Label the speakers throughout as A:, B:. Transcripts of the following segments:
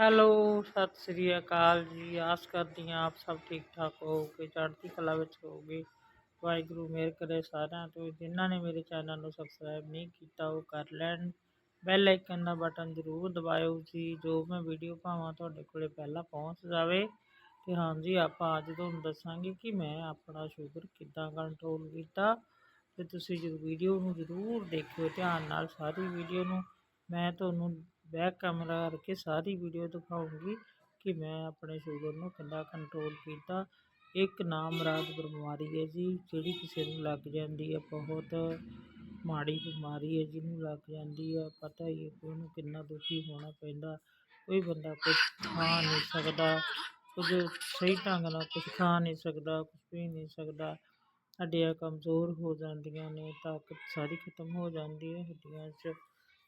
A: Hello, Sat Sri ਅਕਾਲ ਜੀ। ਆਸ ਕਰਦੀ ਹਾਂ ਆਪ ਸਭ ਠੀਕ ਠਾਕ ਹੋਵੋਗੇ, ਚੜ੍ਹਦੀ ਕਲਾ ਵਿੱਚ ਹੋਵੋਗੇ। ਵਾਹਿਗੁਰੂ ਮਿਹਰ ਕਰੇ ਸਾਰਿਆਂ ਤੋਂ। ਜਿਨ੍ਹਾਂ ਨੇ ਮੇਰੇ ਚੈਨਲ ਨੂੰ ਸਬਸਕ੍ਰਾਈਬ ਨਹੀਂ ਕੀਤਾ, ਉਹ ਕਰ ਲੈਣ। ਬੈਲ ਆਈਕਨ ਦਾ ਬਟਨ ਜ਼ਰੂਰ ਦਬਾਇਓ ਜੀ, ਜੋ ਮੈਂ ਵੀਡੀਓ ਪਾਵਾਂ ਤੁਹਾਡੇ ਕੋਲੇ ਪਹਿਲਾਂ ਪਹੁੰਚ ਜਾਵੇ। ਤੇ ਹਾਂਜੀ ਆਪਾਂ ਅੱਜ ਤੁਹਾਨੂੰ ਦੱਸਾਂਗੇ ਕਿ ਮੈਂ ਆਪਣਾ ਸ਼ੂਗਰ ਕਿੱਦਾਂ ਕੰਟਰੋਲ ਕੀਤਾ। ਤੇ ਤੁਸੀਂ ਜੋ ਵੀਡੀਓ ਨੂੰ ਜ਼ਰੂਰ ਦੇਖਿਓ, ਧਿਆਨ ਨਾਲ ਸਾਰੀ ਵੀਡੀਓ ਨੂੰ। ਮੈਂ ਤੁਹਾਨੂੰ ਬੈਕ ਕੈਮਰਾ ਕਰਕੇ ਸਾਰੀ ਵੀਡੀਓ ਦਿਖਾਉਂਗੀ ਕਿ ਮੈਂ ਆਪਣੇ ਸ਼ੂਗਰ ਨੂੰ ਕਿੰਨਾ ਕੰਟਰੋਲ ਕੀਤਾ। ਇੱਕ ਨਾਮਰਾਦ ਬਿਮਾਰੀ ਹੈ ਜੀ, ਜਿਹੜੀ ਕਿਸੇ ਨੂੰ ਲੱਗ ਜਾਂਦੀ ਹੈ, ਬਹੁਤ ਮਾੜੀ ਬਿਮਾਰੀ ਹੈ, ਜਿਹਨੂੰ ਲੱਗ ਜਾਂਦੀ ਹੈ। ਪਤਾ ਹੀ ਹੈ ਕਿ ਉਹਨੂੰ ਕਿੰਨਾ ਦੁਖੀ ਹੋਣਾ ਪੈਂਦਾ। ਕੋਈ ਬੰਦਾ ਕੁਝ ਖਾ ਨਹੀਂ ਸਕਦਾ, ਕੁਝ ਸਹੀ ਢੰਗ ਨਾਲ ਕੁਝ ਖਾ ਨਹੀਂ ਸਕਦਾ ਕੁਝ ਪੀ ਨਹੀਂ ਸਕਦਾ। ਹੱਡੀਆਂ ਕਮਜ਼ੋਰ ਹੋ ਜਾਂਦੀਆਂ ਨੇ, ਤਾਕਤ ਸਾਰੀ ਖਤਮ ਹੋ ਜਾਂਦੀ ਹੈ ਹੱਡੀਆਂ 'ਚ।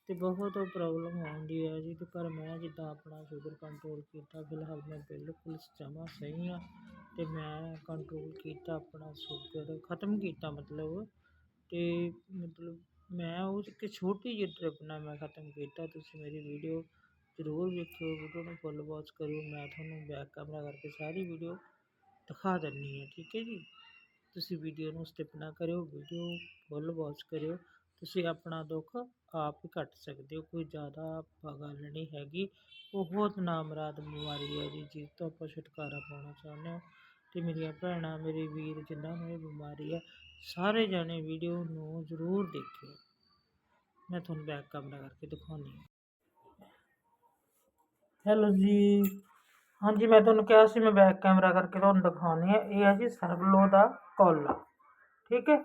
A: ਅਤੇ ਬਹੁਤ ਪ੍ਰੋਬਲਮ ਆਉਂਦੀ ਹੈ ਜੀ ਅਤੇ ਪਰ ਮੈਂ ਜਿੱਦਾਂ ਆਪਣਾ ਸ਼ੂਗਰ ਕੰਟਰੋਲ ਕੀਤਾ, ਫਿਲਹਾਲ ਮੈਂ ਬਿਲਕੁਲ ਜਮਾਂ ਸਹੀ ਹਾਂ ਅਤੇ ਮੈਂ ਕੰਟਰੋਲ ਕੀਤਾ, ਆਪਣਾ ਸ਼ੂਗਰ ਖਤਮ ਕੀਤਾ ਮਤਲਬ ਅਤੇ ਮਤਲਬ ਮੈਂ ਉਹ ਇੱਕ ਛੋਟੀ ਜਿਹੀ ਟਰਿਪ ਨਾਲ ਮੈਂ ਖਤਮ ਕੀਤਾ, ਤੁਸੀਂ ਮੇਰੀ ਵੀਡੀਓ ਜ਼ਰੂਰ ਵੇਖਿਓ ਵੀਡੀਓ ਨੂੰ ਫੁੱਲ ਵਾਚ ਕਰਿਓ, ਮੈਂ ਤੁਹਾਨੂੰ ਬੈਕ ਕੈਮਰਾ ਕਰਕੇ ਸਾਰੀ ਵੀਡੀਓ ਦਿਖਾ ਦਿੰਦੀ ਹਾਂ, ਠੀਕ ਹੈ ਜੀ। ਤੁਸੀਂ ਵੀਡੀਓ ਨੂੰ ਸਕਿਪ ਨਾ ਕਰਿਓ ਵੀਡੀਓ ਫੁੱਲ ਵਾਚ ਕਰਿਓ ਤੁਸੀਂ ਆਪਣਾ ਦੁੱਖ ਆਪ ਹੀ ਕੱਟ ਸਕਦੇ ਹੋ, ਕੋਈ ਜ਼ਿਆਦਾ ਗੱਲ ਨਹੀਂ ਹੈਗੀ, ਬਹੁਤ ਨਾਮਰਾਦ ਬਿਮਾਰੀ ਹੈ ਜੀ, ਜਿਸ ਤੋਂ ਆਪਾਂ ਛੁਟਕਾਰਾ ਪਾਉਣਾ ਚਾਹੁੰਦੇ ਹੋ। ਅਤੇ ਮੇਰੀਆਂ ਭੈਣਾਂ, ਮੇਰੇ ਵੀਰ ਜਿਨ੍ਹਾਂ ਨੂੰ ਇਹ ਬਿਮਾਰੀ ਹੈ, ਸਾਰੇ ਜਾਣੇ ਵੀਡੀਓ ਨੂੰ ਜ਼ਰੂਰ ਦੇਖਿਓ। ਮੈਂ ਤੁਹਾਨੂੰ ਬੈਕ ਕੈਮਰਾ ਕਰਕੇ ਦਿਖਾਉਂਦੀ ਹਾਂ। ਹੈਲੋ ਜੀ। ਹਾਂਜੀ, ਮੈਂ ਤੁਹਾਨੂੰ ਕਿਹਾ ਸੀ, ਮੈਂ ਬੈਕ ਕੈਮਰਾ ਕਰਕੇ ਤੁਹਾਨੂੰ ਦਿਖਾਉਂਦੀ ਹਾਂ। ਇਹ ਹੈ ਜੀ ਸਰਬਲੋ ਦਾ ਕੋਲਾ। ਠੀਕ ਹੈ?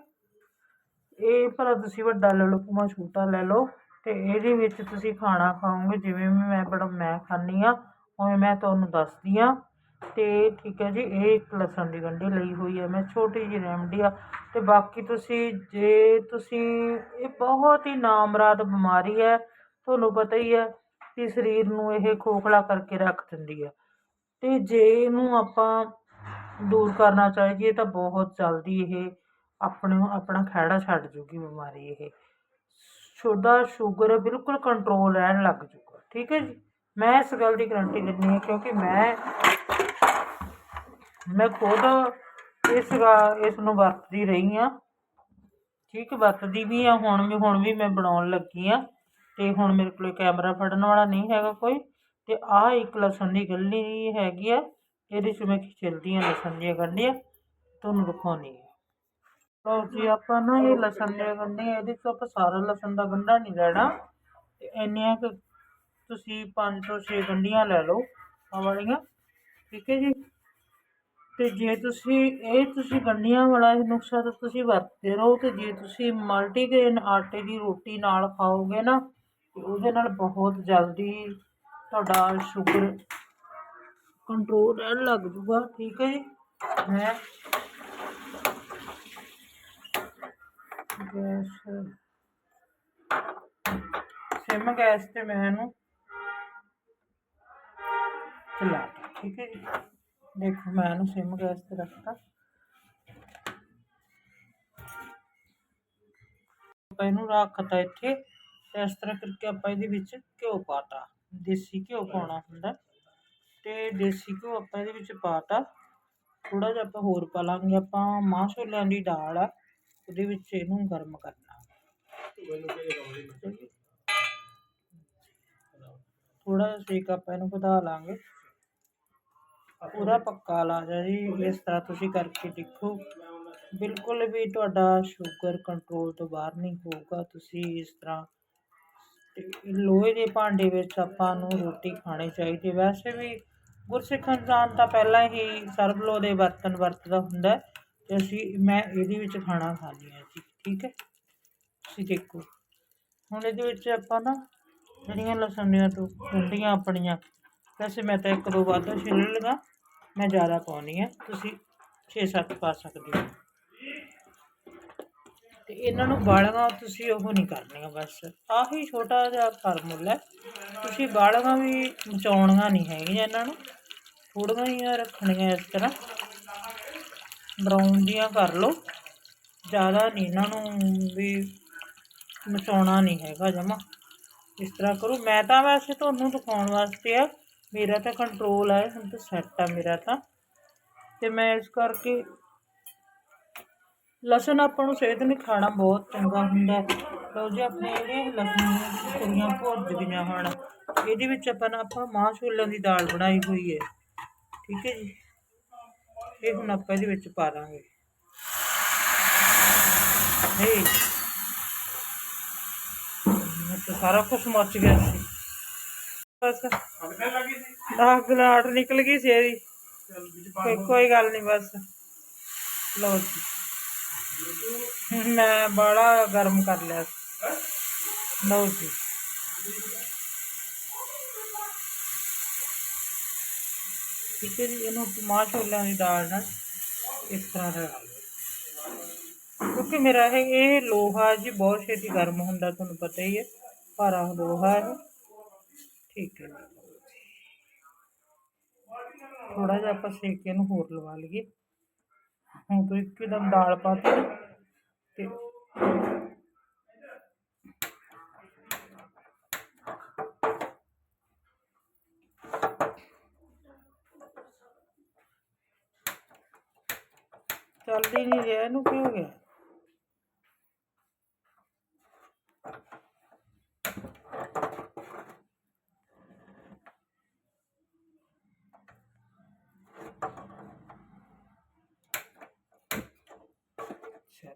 A: ਇਹ ਭਲਾ ਤੁਸੀਂ ਵੱਡਾ ਲੈ ਲਓ ਭਾਵੇਂ ਛੋਟਾ ਲੈ ਲਓ ਅਤੇ ਇਹਦੇ ਵਿੱਚ ਤੁਸੀਂ ਖਾਣਾ ਖਾਓਗੇ, ਜਿਵੇਂ ਵੀ ਮੈਂ ਬੜਾ ਮੈਂ ਖਾਂਦੀ ਹਾਂ, ਉਵੇਂ ਮੈਂ ਤੁਹਾਨੂੰ ਦੱਸਦੀ ਹਾਂ। ਅਤੇ ਠੀਕ ਹੈ ਜੀ, ਇਹ ਇੱਕ ਲਸਣ ਦੀ ਗੰਢੀ ਲਈ ਹੋਈ ਹੈ, ਮੈਂ ਛੋਟੀ ਜਿਹੀ ਰੈਮਡੀ ਆ। ਅਤੇ ਬਾਕੀ ਤੁਸੀਂ, ਜੇ ਤੁਸੀਂ, ਇਹ ਬਹੁਤ ਹੀ ਨਾਮਰਾਦ ਬਿਮਾਰੀ ਹੈ, ਤੁਹਾਨੂੰ ਪਤਾ ਹੀ ਹੈ ਕਿ ਸਰੀਰ ਨੂੰ ਇਹ ਖੋਖਲਾ ਕਰਕੇ ਰੱਖ ਦਿੰਦੀ ਹੈ। ਅਤੇ ਜੇ ਇਹਨੂੰ ਆਪਾਂ ਦੂਰ ਕਰਨਾ ਚਾਹੀਏ ਤਾਂ ਬਹੁਤ ਜਲਦੀ ਇਹ ਆਪਣੇ ਆਪਣਾ ਖਹਿੜਾ ਛੱਡ ਜੂਗੀ ਬਿਮਾਰੀ ਇਹ। ਤੁਹਾਡਾ ਸ਼ੂਗਰ ਬਿਲਕੁਲ ਕੰਟਰੋਲ ਰਹਿਣ ਲੱਗ ਜੂਗਾ, ਠੀਕ ਹੈ ਜੀ? ਮੈਂ ਇਸ ਗੱਲ ਦੀ ਗਰੰਟੀ ਦਿੰਦੀ ਹਾਂ ਕਿਉਂਕਿ ਮੈਂ ਮੈਂ ਖੁਦ ਇਸ ਇਸ ਨੂੰ ਵਰਤਦੀ ਰਹੀ ਹਾਂ। ਠੀਕ, ਵਰਤਦੀ ਵੀ ਆ ਹੁਣ ਵੀ ਹੁਣ ਵੀ ਮੈਂ ਬਣਾਉਣ ਲੱਗੀ ਆ ਤੇ ਹੁਣ ਮੇਰੇ ਕੋਲ ਕੈਮਰਾ ਫੜਨ ਵਾਲਾ ਨਹੀਂ ਹੈਗਾ ਕੋਈ। ਤੇ ਆਹ ਇੱਕ ਲਸਣ ਦੀ ਗੱਲੀ ਹੈਗੀ ਆ, ਇਹਦੇ 'ਚ ਮੈਂ ਖਿਚਲਦੀ ਲਸਣ ਦੀਆਂ ਗੰਢੀਆਂ, ਤੁਹਾਨੂੰ ਦਿਖਾਉਣੀ ਆ। ਲਓ ਜੀ ਆਪਾਂ ਨਾ ਇਹ ਲਸਣ ਦੇ ਗੰਢੇ, ਇਹਦੇ 'ਚ ਆਪਾਂ ਸਾਰਾ ਲਸਣ ਦਾ ਗੰਢਾ ਨਹੀਂ ਲੈਣਾ। ਤੇ ਇੰਨੀਆਂ ਕੁ ਤੁਸੀਂ ਪੰਜ ਤੋਂ ਛੇ ਗੰਢੀਆਂ ਲੈ ਲਓ ਆ ਵਾਲੀਆਂ, ਠੀਕ ਹੈ ਜੀ? ਤੇ ਜੇ ਤੁਸੀਂ, ਇਹ ਤੁਸੀਂ ਗੰਢੀਆਂ ਵਾਲਾ ਇਹ ਨੁਸਖਾ ਤਾਂ ਤੁਸੀਂ ਵਰਤਦੇ ਰਹੋ, ਤੇ ਜੇ ਤੁਸੀਂ ਮਲਟੀਗ੍ਰੇਨ ਆਟੇ ਦੀ ਰੋਟੀ ਨਾਲ ਖਾਓਗੇ ਨਾ, ਤੇ ਉਹਦੇ ਨਾਲ ਬਹੁਤ ਜਲਦੀ ਤੁਹਾਡਾ ਸ਼ੂਗਰ ਕੰਟਰੋਲ ਰਹਿਣ ਲੱਗ ਜੂਗਾ, ਠੀਕ ਹੈ ਜੀ? ਮੈਂ ਗੈਸ। ਸਿਮ ਗੈਸ ਤੇ ਮੈਂ ਇਹਨੂੰ ਚਲਾ ਠੀਕ ਹੈ ਜੀ। ਦੇਖੋ, ਮੈਂ ਇਹਨੂੰ ਸਿਮ ਗੈਸ ਤੇ ਰੱਖਤਾ। ਆਪਾਂ ਇਹਨੂੰ ਰੱਖਤਾ ਇੱਥੇ। ਤੇ ਇਸ ਤਰ੍ਹਾਂ ਕਰਕੇ ਆਪਾਂ ਇਹਦੇ ਵਿੱਚ ਘਿਓ ਪਾਤਾ। ਦੇਸੀ ਘਿਓ ਪਾਉਣਾ ਹੁੰਦਾ। ਤੇ ਦੇਸੀ ਘਿਓ ਆਪਾਂ ਇਹਦੇ ਵਿੱਚ ਪਾਤਾ। ਥੋੜਾ ਜਿਹਾ ਆਪਾਂ ਹੋਰ ਪਾ ਲਾਂਗੇ। ਆਪਾਂ ਮਾਂ ਛੋਲਿਆਂ ਦੀ ਦਾਲ ਆ। ਉਹਦੇ ਵਿੱਚ ਇਹਨੂੰ ਗਰਮ ਕਰਨਾ। ਥੋੜਾ ਜਿਹਾ ਸੇਕ ਆਪਾਂ ਇਹਨੂੰ ਵਧਾ ਲਾਂਗੇ। ਪੂਰਾ ਪੱਕਾ ਲਾ ਜਾ ਜੀ ਇਸ ਤਰ੍ਹਾਂ ਤੁਸੀਂ ਕਰਕੇ ਦੇਖੋ। ਬਿਲਕੁਲ ਵੀ ਤੁਹਾਡਾ ਸ਼ੂਗਰ ਕੰਟਰੋਲ ਤੋਂ ਬਾਹਰ ਨਹੀਂ ਹੋਊਗਾ ਤੁਸੀਂ ਇਸ ਤਰ੍ਹਾਂ ਲੋਹੇ ਦੇ ਭਾਂਡੇ ਵਿੱਚ ਆਪਾਂ ਨੂੰ ਰੋਟੀ ਖਾਣੀ ਚਾਹੀਦੀ ਵੈਸੇ ਵੀ ਗੁਰਸਿੱਖ ਇਨਸਾਨ ਤਾਂ ਪਹਿਲਾਂ ਹੀ ਸਰਬਲੋ ਦੇ ਬਰਤਨ ਵਰਤਦਾ ਹੁੰਦਾ ਤੇ ਅਸੀਂ, ਮੈਂ ਇਹਦੇ ਵਿੱਚ ਖਾਣਾ ਖਾਂਦੀ ਹਾਂ ਜੀ ਠੀਕ ਹੈ? ਤੁਸੀਂ ਦੇਖੋ। ਹੁਣ ਇਹਦੇ ਵਿੱਚ ਆਪਾਂ ਨਾ ਜਿਹੜੀਆਂ ਲਸਣੀਆਂ ਤੋਂ ਗੁੰਡੀਆਂ ਆਪਣੀਆਂ, ਵੈਸੇ ਮੈਂ ਤਾਂ ਇੱਕ ਦੋ ਵੱਧ ਛਿੱਲ ਲਗਾ, ਮੈਂ ਜ਼ਿਆਦਾ ਪਾਉਣੀ ਹੈ, ਤੁਸੀਂ 6-7 ਪਾ ਸਕਦੇ ਹੋ। ਤੇ ਇਹਨਾਂ ਨੂੰ ਬਾਲਗਾ ਤੁਸੀਂ ਉਹ ਨਹੀਂ ਕਰਨੀਆਂ ਬਸ, ਆਹੀ ਛੋਟਾ ਜਿਹਾ ਫਾਰਮੂਲਾ ਤੁਸੀਂ ਬਾਲਗਾ ਵੀ ਮਚਾਉਣੀਆਂ ਨਹੀਂ ਹੈਗੀਆਂ ਇਹਨਾਂ ਨੂੰ ਥੋੜੀਆਂ ਹੀ ਰੱਖਣੀਆਂ ਇਸ ਤਰ੍ਹਾਂ। ਬਰਾਊਨ ਦੀਆਂ ਕਰ ਲਓ। ਜ਼ਿਆਦਾ ਨਹੀਂ, ਇਹਨਾਂ ਨੂੰ ਵੀ ਮਚਾਉਣਾ ਨਹੀਂ ਹੈਗਾ ਜਮਾ। ਇਸ ਤਰ੍ਹਾਂ ਕਰੋ। ਮੈਂ ਤਾਂ ਵੈਸੇ ਤੁਹਾਨੂੰ ਦਿਖਾਉਣ ਵਾਸਤੇ ਆ, ਮੇਰਾ ਤਾਂ ਕੰਟਰੋਲ ਆ ਹੁਣ ਤਾਂ ਸੈੱਟ ਆ ਮੇਰਾ ਤਾਂ। ਤੇ ਮੈਂ ਇਸ ਕਰਕੇ ਲਸਣ ਆਪਾਂ ਨੂੰ ਸਿਹਤ ਲਈ ਖਾਣਾ ਬਹੁਤ ਚੰਗਾ ਹੁੰਦਾ ਹੈ। ਲਓ ਜੀ, ਆਪਣੇ ਜਿਹੜੇ ਲਸਣ ਦੀਆਂ ਕੁੜੀਆਂ ਭੁੱਜ ਗਈਆਂ ਹਨ, ਇਹਦੇ ਵਿੱਚ ਆਪਾਂ ਨਾ ਆਪਾਂ ਮਾਂ ਛੋਲਿਆਂ ਦੀ ਦਾਲ ਬਣਾਈ ਹੋਈ ਹੈ। ਠੀਕ ਹੈ ਜੀ। ਇਹ ਹੁਣ ਆਪਾਂ ਇਹਦੇ ਵਿੱਚ ਪਾ ਦਾਂਗੇ ਹੇ। ਮੈਂ ਤਾਂ ਸਾਰਾ ਕੁਝ ਮੱਚ ਗਿਆ ਸੀ। ਬਸ। ਅੱਗ ਲਾਟ ਨਿਕਲ ਗਈ ਸੀ ਇਹਦੀ। ਕੋਈ ਕੋਈ ਗੱਲ ਨਹੀਂ ਬਸ। ਲਓ ਜੀ। ਮੈਂ ਬੜਾ ਗਰਮ ਕਰ ਲਿਆ। ਲਓ ਜੀ। ਠੀਕ ਹੈ ਜੀ, ਇਹਨੂੰ ਮਾਂ ਛੋਲਿਆਂ ਦੀ ਦਾਲ ਨਾਲ ਇਸ ਤਰ੍ਹਾਂ ਰਲਾ ਲਓ। ਕਿਉਂਕਿ ਮੇਰਾ ਇਹ ਇਹ ਲੋਹਾ ਜੀ ਬਹੁਤ ਛੇਤੀ ਗਰਮ ਹੁੰਦਾ, ਤੁਹਾਨੂੰ ਪਤਾ ਹੀ ਹੈ, ਭਾਰਾ ਲੋਹਾ ਹੈ। ਠੀਕ ਹੈ ਥੋੜਾ ਜਿਹਾ ਆਪਾਂ ਸੇਕ ਕੇ ਇਹਨੂੰ ਹੋਰ ਲਵਾ ਲਈਏ। ਹੁਣ ਤੋਂ ਇੱਕਦਮ ਦਾਲ ਪਾਤੀ ਨਾ ਤੇ ਚੱਲਦੀ ਨਹੀਂ ਰਿਹਾ ਇਹਨੂੰ ਕੀ ਹੋ ਗਿਆ ਚੱਲ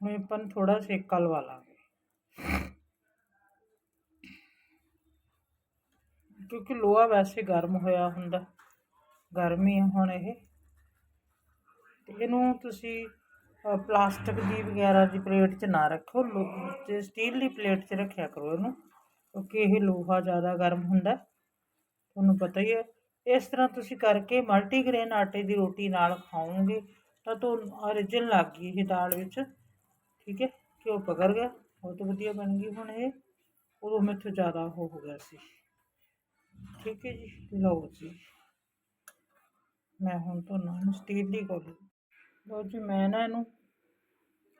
A: ਹੁਣ ਆਪਾਂ ਨੂੰ ਥੋੜਾ ਸੇਕਾ ਲਵਾ ਲਾਂਗੇ ਕਿਉਂਕਿ ਲੋਹਾ ਵੈਸੇ ਗਰਮ ਹੋਇਆ ਹੁੰਦਾ ਗਰਮੀ ਆ ਹੁਣ ਇਹ ਤੇ ਇਹਨੂੰ ਤੁਸੀਂ ਪਲਾਸਟਿਕ ਦੀ ਵਗੈਰਾ ਦੀ ਪਲੇਟ 'ਚ ਨਾ ਰੱਖੋ। ਲੋ, ਤੇ ਸਟੀਲ ਦੀ ਪਲੇਟ 'ਚ ਰੱਖਿਆ ਕਰੋ ਇਹਨੂੰ, ਕਿਉਂਕਿ ਇਹ ਲੋਹਾ ਜ਼ਿਆਦਾ ਗਰਮ ਹੁੰਦਾ। ਤੁਹਾਨੂੰ ਪਤਾ ਹੀ ਹੈ। ਇਸ ਤਰ੍ਹਾਂ ਤੁਸੀਂ ਕਰਕੇ ਮਲਟੀਗ੍ਰੇਨ ਆਟੇ ਦੀ ਰੋਟੀ ਨਾਲ ਖਾਓਗੇ, ਤਾਂ ਤੁਹਾਨੂੰ ਰਿਜਨ ਲੱਗ ਗਈ ਇਹ ਦਾਲ ਵਿੱਚ। ਠੀਕ ਹੈ? ਘਿਓ ਪਕੜ ਗਿਆ। ਬਹੁਤ ਵਧੀਆ ਬਣ ਗਈ ਹੁਣ ਇਹ। ਉਦੋਂ ਮੇਥੋਂ ਜ਼ਿਆਦਾ ਉਹ ਹੋ ਗਿਆ ਸੀ। ਠੀਕ ਹੈ ਜੀ? ਲਓ ਜੀ। ਮੈਂ ਹੁਣ ਤੁਹਾਨੂੰ ਸਟੀਲ ਦੀ ਕੋਲ ਲਓ ਜੀ, ਮੈਂ ਨਾ ਇਹਨੂੰ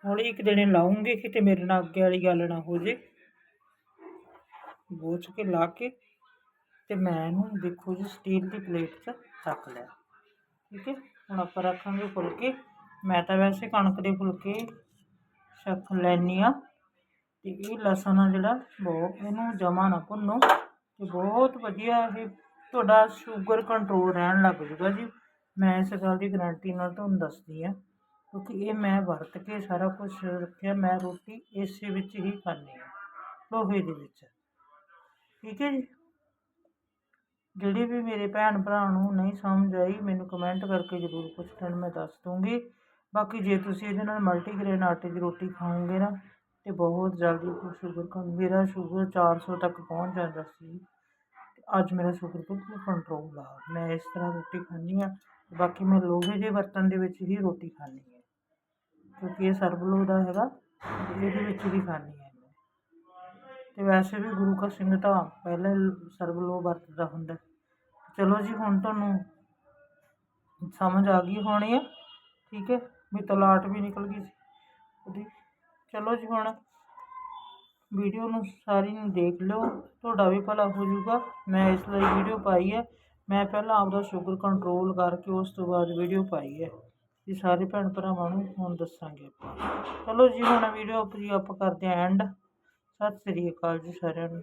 A: ਹੌਲੀ ਇੱਕ ਦਿਨੇ ਲਾਉਂਗੀ, ਕਿਤੇ ਮੇਰੇ ਨਾਲ ਅੱਗੇ ਵਾਲੀ ਗੱਲ ਨਾ ਹੋ ਜੇ। ਬੋਝ ਕੇ ਲਾ ਕੇ ਤੇ ਮੈਂ ਇਹਨੂੰ ਦੇਖੋ ਜੀ, ਸਟੀਲ ਦੀ ਪਲੇਟ 'ਚ ਰੱਖ ਲਿਆ। ਠੀਕ ਹੈ, ਹੁਣ ਆਪਾਂ ਰੱਖਾਂਗੇ ਫੁਲਕੇ। ਮੈਂ ਤਾਂ ਵੈਸੇ ਕਣਕ ਦੇ ਫੁਲਕੇ ਛਕ ਲੈਂਦੀ ਆ ਤੇ ਇਹ ਲਸਣ ਆ ਜਿਹੜਾ ਬਹੁਤ ਇਹਨੂੰ ਜਮਾ ਨਾ ਭੁੰਨੋ ਤੇ ਬਹੁਤ ਵਧੀਆ ਇਹ ਤੁਹਾਡਾ ਸ਼ੂਗਰ ਕੰਟਰੋਲ ਰਹਿਣ ਲੱਗ ਜੂਗਾ ਜੀ। ਮੈਂ ਇਸ ਗੱਲ ਦੀ ਗਰੰਟੀ ਨਾਲ ਤੁਹਾਨੂੰ ਦੱਸਦੀ ਹਾਂ, ਕਿਉਂਕਿ ਇਹ ਮੈਂ ਵਰਤ ਕੇ ਸਾਰਾ ਕੁਝ ਰੱਖਿਆ, ਮੈਂ ਰੋਟੀ ਇਸੇ ਵਿੱਚ ਹੀ ਖਾਂਦੀ ਹਾਂ, ਲੋਹੇ ਦੇ ਵਿੱਚ। ਠੀਕ ਹੈ ਜੀ? ਜਿਹੜੇ ਵੀ ਮੇਰੇ ਭੈਣ ਭਰਾ ਨੂੰ ਨਹੀਂ ਸਮਝ ਆਈ, ਮੈਨੂੰ ਕਮੈਂਟ ਕਰਕੇ ਜ਼ਰੂਰ ਪੁੱਛਣ, ਮੈਂ ਦੱਸ ਦੂੰਗੀ ਬਾਕੀ ਜੇ ਤੁਸੀਂ ਇਹਦੇ ਨਾਲ ਮਲਟੀਗ੍ਰੇਨ ਆਟੇ ਦੀ ਰੋਟੀ ਖਾਓਗੇ ਨਾ, ਤੇ ਬਹੁਤ ਜਲਦੀ ਸ਼ੂਗਰ ਕੰ ਮੇਰਾ ਸ਼ੂਗਰ 400 ਤੱਕ ਪਹੁੰਚ ਜਾਂਦਾ ਸੀ। ਅੱਜ ਮੇਰਾ ਸ਼ੂਗਰ ਬਿਲਕੁਲ ਕੰਟਰੋਲ ਆ। ਮੈਂ ਇਸ ਤਰ੍ਹਾਂ ਰੋਟੀ ਖਾਂਦੀ ਹਾਂ, ਬਾਕੀ ਮੈਂ ਲੋਹੇ ਦੇ ਬਰਤਨ ਦੇ ਵਿੱਚ ਹੀ ਰੋਟੀ ਖਾਂਦੀ ਹਾਂ। ਕਿਉਂਕਿ ਇਹ ਸਰਬਲੋ ਦਾ ਹੈਗਾ ਇਹਦੇ ਵਿੱਚ ਹੀ ਖਾਂਦੀ ਹਾਂ ਮੈਂ। ਤੇ ਵੈਸੇ ਵੀ ਗੁਰੂ ਕਾ ਸਿੰਘ ਤਾਂ ਪਹਿਲਾਂ ਸਰਬਲੋ ਵਰਤਦਾ ਹੁੰਦਾ। ਚਲੋ ਜੀ, ਹੁਣ ਤੁਹਾਨੂੰ ਸਮਝ ਆ ਗਈ ਹੋਣੀ ਹੈ ਠੀਕ ਹੈ, ਵੀ ਤਲਾਟ ਵੀ ਨਿਕਲ ਗਈ ਸੀ। ਉਹਦੀ ਚਲੋ ਜੀ, ਹੁਣ ਵੀਡੀਓ ਨੂੰ ਸਾਰੀ ਨੂੰ ਦੇਖ ਲਿਓ, ਤੁਹਾਡਾ ਵੀ ਭਲਾ ਹੋ ਜਾਊਗਾ। ਮੈਂ ਇਸ ਲਈ ਵੀਡੀਓ ਪਾਈ ਹੈ। ਮੈਂ ਪਹਿਲਾਂ ਆਪਦਾ ਸ਼ੂਗਰ ਕੰਟਰੋਲ ਕਰਕੇ ਉਸ ਤੋਂ ਬਾਅਦ ਵੀਡੀਓ ਪਾਈ ਹੈ। ਇਹ ਸਾਰੇ ਭੈਣ ਭਰਾਵਾਂ ਨੂੰ ਹੁਣ ਦੱਸਾਂਗੇ ਆਪਾਂ। ਚਲੋ ਜੀ, ਹੁਣ ਵੀਡੀਓ ਆਪਣੀ ਆਪਾਂ ਕਰਦੇ ਹਾਂ ਐਂਡ ਸਤਿ ਸ੍ਰੀ ਅਕਾਲ ਜੀ ਸਾਰਿਆਂ ਨੂੰ।